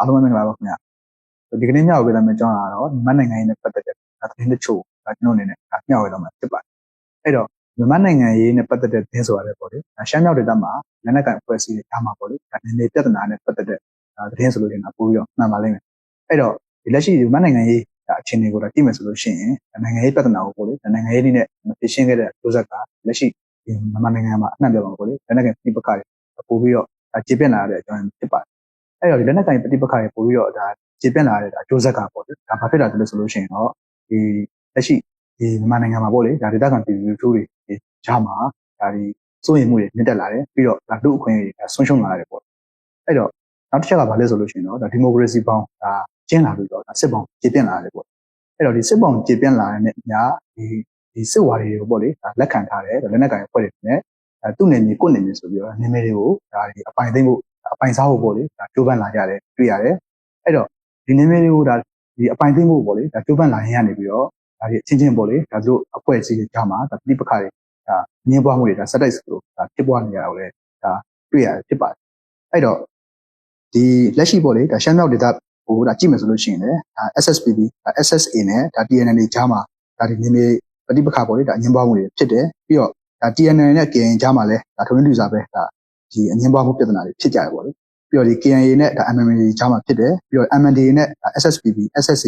အားလုံးပဲမင်္ဂလာပါခင်ဗျာဒီကနေ့မျှဝေပေးသွားမယ့်အကြောင်းအရာကတော့မြန်မာနိုင်ငံရေးနဲ့ပတ်သက်တဲ့သတင်းတချို့ဒါကျွန်တော်အနေနဲ့ဒါမျှဝေသွားမှာဖြစ်ပါတယ်အဲ့တော့မြန်မာနိုင်ငံရေးနဲ့ပတ်သက်တဲ့သတင်းဆိုတာလည်းပေါ့လေရှမ်းမြောက်ဒေသမှာလက်နက်ကိုင်အဖွဲ့အစည်းတွေအားမှာပေါ့လေဒါနည်းနည်းပြဿနာနဲ့ပတ်သက်တဲ့သတင်းဆိုလို့ရှိရင်ပို့ပြီးတော့မှန်ပါလိမ့်မယ်အဲ့တော့ဒီလက်ရှိမြန်မာနိုင်ငံရေးဒါအခြေအနေကိုတော့ကြည့်မယ်ဆိုလို့ရှိရင်နိုင်ငံရေးပြဿနာကိုပေါ့လေနိုင်ငံရေးနည်းနဲ့မဖြေရှင်းခဲ့တဲ့လိုဆက်ကလက်ရှိဒီမြန်မာနိုင်ငံမှာအနှံ့ပြပါပေါ့လေလက်နက်ကိုင်ပြည်ပခါတွေပို့ပြီးတော့ခြေပြက်လာတဲ့အကြောင်းဖြစ်ပါတယ် အဲ့တော့ဒီလက်နက်ကင်ပဋိပက္ခတွေပို့ပြီးတော့ဒါခြေပြက်လာတဲ့ဒါကြိုးဆက်ကပေါ့လေဒါဘာဖြစ်လာတယ်လဲဆိုလို့ရှိရင်တော့ဒီလက်ရှိဒီမြန်မာနိုင်ငံမှာပေါ့လေဒါဒေသခံပြည်သူလူထုတွေဒီဂျာမှာဒါဒီစိုးရိမ်မှုတွေမြင့်တက်လာတယ်ပြီးတော့ဒါလူအခွင့်အရေးတွေဆုံးရှုံးလာတယ်ပေါ့အဲ့တော့နောက်တစ်ချက်ကဘာလဲဆိုလို့ရှိရင်တော့ဒါဒီမိုကရေစီပေါင်းဒါကျင်းလာပြီးတော့ဒါစစ်ပေါင်းခြေပြက်လာတယ်ပေါ့အဲ့တော့ဒီစစ်ပေါင်းခြေပြက်လာတဲ့အများဒီဒီစစ်ဝါဒီတွေကိုပေါ့လေဒါလက်ခံထားတယ်လက်နက်ကင်အဖွဲ့တွေနဲ့အဲသူ့နေမြေကိုနေမြေဆိုပြီးတော့နေမြေတွေကိုဒါဒီအပိုင်သိမ့်ဖို့ အပိုင်စားဖို့ပေါ့လေဒါကြိုးပမ်းလာကြတယ်တွေ့ရတယ်အဲ့တော့ဒီနေမျိုးတွေကိုဒါဒီအပိုင်သိဖို့ပေါ့လေဒါကြိုးပမ်းလာရင်ရနေပြီးတော့ဒါဒီအချင်းချင်းပေါ့လေဒါတို့အဖွဲ့အစည်းတွေကြားမှာဒါပြိပခါတွေဒါငင်းပွားမှုတွေဒါစက်တိုက်စလို့ဒါဖြစ်ပွားနေရတော့လေဒါတွေ့ရတယ်ဖြစ်ပါတယ်အဲ့တော့ဒီလက်ရှိပေါ့လေဒါရှမ်းမြောက်ဒေသဟိုဒါကြည့်မယ်ဆိုလို့ရှိရင်လည်းဒါ SSPB ဒါ SSA နဲ့ဒါ TNL ကြားမှာဒါဒီနေမျိုးပဋိပက္ခပေါ့လေဒါငင်းပွားမှုတွေဖြစ်တယ်ပြီးတော့ဒါ TNL နဲ့ KN ကြားမှာလည်းဒါထုံးလူစားပဲဒါ ဒီအငင်းပွားမှုပြဿနာတွေဖြစ်ကြတယ်ပေါ့လေပြီးတော့ဒီ KNA နဲ့ဒါ MMA ကြားမှာဖြစ်တယ်ပြီးတော့ MNDA နဲ့ SSPB SSC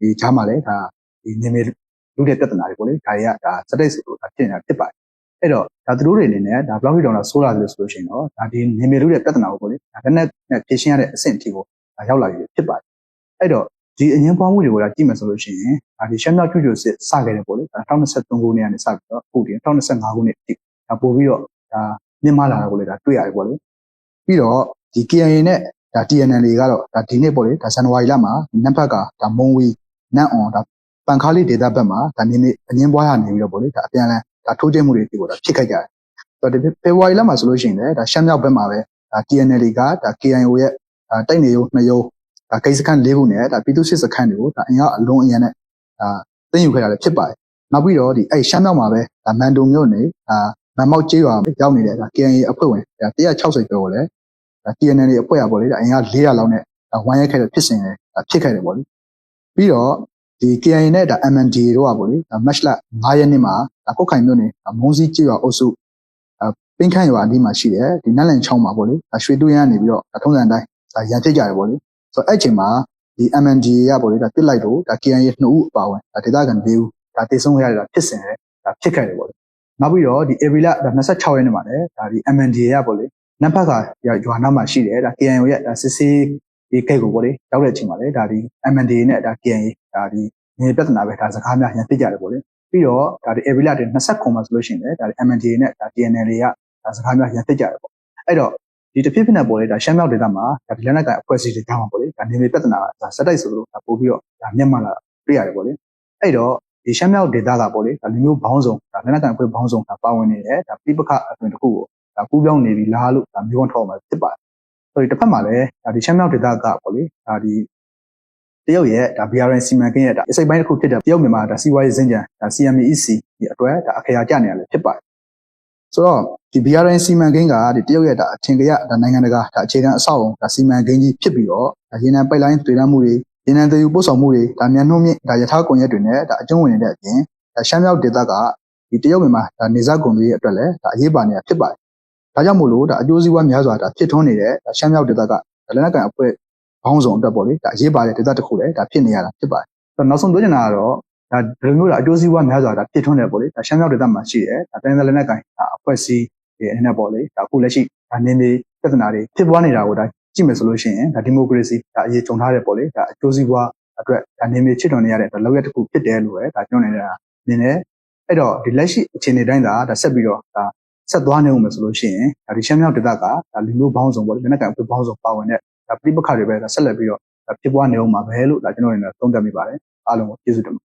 ဒီကြားမှာလည်းဒါဒီနေနေလူတဲ့ပြဿနာတွေပေါ့လေဒါတွေကဒါစတိတ်ဆိုလို့ဒါဖြစ်နေတာဖြစ်ပါတယ်အဲ့တော့ဒါသူတို့တွေအနေနဲ့ဒါဘလောက်ထိတောင်တော့ဆိုးလာလို့ဆိုလို့ရှိရင်တော့ဒါဒီနေမေလူတဲ့ပြဿနာကိုပေါ့လေဒါလက်နဲ့နဲ့ဖြေရှင်းရတဲ့အဆင့်အထိကိုဒါရောက်လာပြီဖြစ်ပါတယ်အဲ့တော့ဒီအရင်ပွားမှုတွေကိုဒါကြည့်မယ်ဆိုလို့ရှိရင်ဒါဒီရှမ်းမြောက်ကျွကျွစစ်စခဲ့တယ်ပေါ့လေ2023ခုနှစ်ကနေစပြီးတော့အခုဒီ2025ခုနှစ်အထိဒါပို့ပြီးတော့ဒါ မြင့်မားလာတာကိုလည်းဒါတွေ့ရတယ်ပေါ့လေပြီးတော့ဒီ KIA နဲ့ဒါ TNL ကတော့ဒါဒီနေ့ပေါ့လေဒါဇန်နဝါရီလမှာဒီနံပါတ်ကဒါမုံဝီနန့်အောင်ဒါပန်ခါလေးဒေတာဘက်မှာဒါနေနေအငင်းပွားရနေပြီးတော့ပေါ့လေဒါအပြန်လန်ဒါထိုးကျမှုတွေဒီကိုဒါဖြစ်ခဲ့ကြတယ်ဆိုတော့ဒီဖေဖော်ဝါရီလမှာဆိုလို့ရှိရင်လည်းဒါရှမ်းမြောက်ဘက်မှာပဲဒါ TNL ကဒါ KIO ရဲ့ဒါတိုက်နေရုံနှစ်ရုံဒါကိစ္စခန့်၄ခုနဲ့ဒါပြည်သူစစ်စခန်းတွေကိုဒါအင်အားအလုံးအရန်နဲ့ဒါသိမ်းယူခဲ့တာလည်းဖြစ်ပါတယ်နောက်ပြီးတော့ဒီအဲ့ရှမ်းမြောက်မှာပဲဒါမန်တုံမြို့နေဒါ မန်မောက်ကျေးရွာရောက်နေတဲ့ဒါ KIA အဖွဲ့ဝင်ဒါ160ကျော်ကိုလည်းဒါ TNL တွေအဖွဲ့ရပေါ့လေဒါအင်အား400လောက်နဲ့ဝိုင်းရိုက်ခဲ့တဲ့ဖြစ်စဉ်တွေဖြစ်ခဲ့တယ်ပေါ့လေပြီးတော့ဒီ KIA နဲ့ဒါ MND တို့ကပေါ့လေဒါ match လ9ရက်နေ့မှာဒါကုတ်ခိုင်မြို့နယ်မုံစီကျေးရွာအုပ်စုပင်းခန့်ရွာအနီးမှာရှိတယ်ဒီနက်လန်ချောင်းမှာပေါ့လေဒါရွှေတူးရန်နေပြီးတော့ဒါထုံးစံအတိုင်းဒါရန်ဖြစ်ကြတယ်ပေါ့လေဆိုတော့အဲ့ချိန်မှာဒီ MND ကပေါ့လေဒါပြစ်လိုက်တော့ဒါ KIA နှစ်ဦးအပါဝင်ဒါဒေသခံ၄ဦးဒါတည်ဆုံးရတာဖြစ်စဉ်တယ်ဒါဖြစ်ခဲ့တယ်ပေါ့လေ နောက်ပြီးတော့ဒီ April 26ရက်နေ့မှာလည်းဒါဒီ MND ရပေါ့လေနံပါတ်ကရွာနာမှာရှိတယ်ဒါ KNO ရဲ့ဒါစစ်စေးဒီကိတ်ကိုပေါ့လေရောက်တဲ့အချိန်မှာလေဒါဒီ MND နဲ့ဒါ KNA ဒါဒီနေပြဿနာပဲဒါစကားများရန်သိကြတယ်ပေါ့လေပြီးတော့ဒါဒီ April တဲ့29မှာဆိုလို့ရှိရင်လေဒါဒီ MND နဲ့ဒါ TNL တွေကဒါစကားများရန်သိကြတယ်ပေါ့အဲ့တော့ဒီတစ်ဖြစ်ဖြစ်နဲ့ပေါ့လေဒါရှမ်းမြောက်ဒေသမှာဒါဒီလက်နက်ကအဖွဲ့အစည်းတွေတောင်းပါပေါ့လေဒါနေနေပြဿနာကဒါစက်တိုက်ဆိုလို့ဒါပို့ပြီးတော့ဒါမျက်မှန်လာတွေ့ရတယ်ပေါ့လေအဲ့တော့ ဒီရှမ်းမြောက်ဒေသကပေါ့လေဒါလူမျိုးဘောင်းဆောင်ဒါလက်နက်ကန်အဖွဲ့ဘောင်းဆောင်ဒါပါဝင်နေတယ်ဒါပြိပခအသွင်တစ်ခုကိုဒါကူးပြောင်းနေပြီလားလို့ဒါမျိုးခွန်းထောက်မှာဖြစ်ပါတယ်ဆိုတော့တစ်ဖက်မှာလည်းဒါဒီရှမ်းမြောက်ဒေသကပေါ့လေဒါဒီတရုတ်ရဲ့ဒါ BRN စီမံကိန်းရဲ့ဒါအစိပ်ပိုင်းတစ်ခုဖြစ်တဲ့တရုတ်မြန်မာဒါစီးပွားရေးစင်ကြံဒါ CMEC ဒီအတွက်ဒါအခရာကျနေရလဲဖြစ်ပါတယ်ဆိုတော့ဒီ BRN စီမံကိန်းကဒီတရုတ်ရဲ့ဒါအထင်ကြီးဒါနိုင်ငံတကာဒါအခြေခံအဆောက်အုံဒါစီမံကိန်းကြီးဖြစ်ပြီးတော့ဒါရေနံပိုက်လိုင်းတွေ့ရမှုတွေ ရေနံတည်ယူပို့ဆောင်မှုတွေဒါမြန်နှုံးမြင့်ဒါယထာကွန်ရက်တွေနဲ့ဒါအကျုံးဝင်နေတဲ့အပြင်ဒါရှမ်းမြောက်ဒေသကဒီတရုတ်မြန်မာဒါနေစားကုန်တွေရဲ့အတွက်လည်းဒါအရေးပါနေတာဖြစ်ပါတယ်။ဒါကြောင့်မို့လို့ဒါအကျိုးစီးပွားများစွာဒါဖြစ်ထွန်းနေတဲ့ဒါရှမ်းမြောက်ဒေသကလက်နက်ကန်အဖွဲ့ဘောင်းဆောင်အတွက်ပေါ့လေဒါအရေးပါတဲ့ဒေသတစ်ခုလည်းဒါဖြစ်နေရတာဖြစ်ပါတယ်။ဆိုတော့နောက်ဆုံးပြောချင်တာကတော့ဒါဒီလိုမျိုးဒါအကျိုးစီးပွားများစွာဒါဖြစ်ထွန်းနေပေါ့လေဒါရှမ်းမြောက်ဒေသမှာရှိတယ်ဒါတိုင်းလက်နက်ကန်ဒါအဖွဲ့အစည်းဒီအနေနဲ့ပေါ့လေဒါအခုလက်ရှိဒါနေနေပြဿနာတွေဖြစ်ပွားနေတာကိုဒါ ကြည့်မယ်ဆိုလို့ရှိရင်ဒါဒီမိုကရေစီဒါအရေးကြုံထားတဲ့ပေါ့လေဒါအကျိုးစီးပွားအတွက်ဒါနေနေချစ်တော်နေရတဲ့လောက်ရတစ်ခုဖြစ်တယ်လို့ပဲဒါပြောနေတာနင်းနေအဲ့တော့ဒီလက်ရှိအခြေအနေတိုင်းသာဒါဆက်ပြီးတော့ဒါဆက်သွားနေဦးမယ်ဆိုလို့ရှိရင်ဒါဒီရှမ်းမြောက်ဒေသကဒါလူမျိုးပေါင်းစုံပေါ့လက်နက်ကန်အဖွဲ့ပေါင်းစုံပါဝင်တဲ့ဒါပြိပခါတွေပဲဒါဆက်လက်ပြီးတော့ဖြစ်ပွားနေဦးမှာပဲလို့ဒါကျွန်တော်အနေနဲ့သုံးသပ်မိပါတယ်အားလုံးကိုကျေးဇူးတင်ပါ